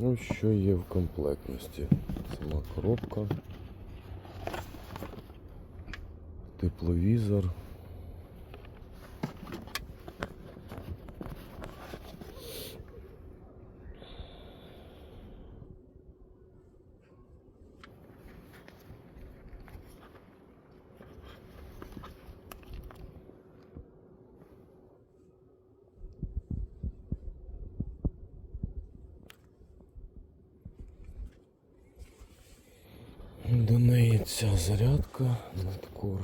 Ну, що є в комплектності? Сама коробка. Тепловізор. Ця зарядка надкор.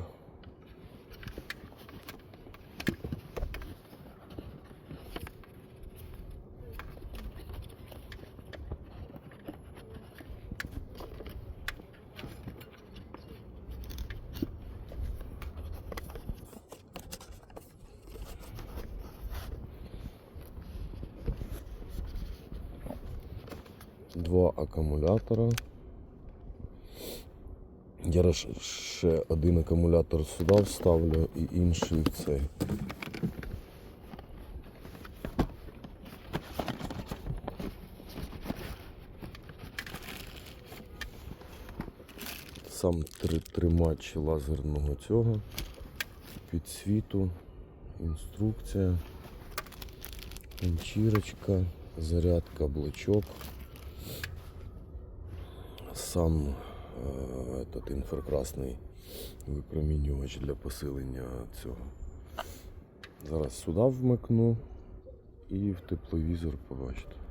Два акумулятора. Я ще один акумулятор сюди вставлю і інший в цей. Сам три тримач лазерного цього, підсвіту, інструкція, ганчірочка, зарядка, блочок сам этот інфракрасний випромінювач для посилення цього. Зараз сюди вмикну і в тепловізор побачите.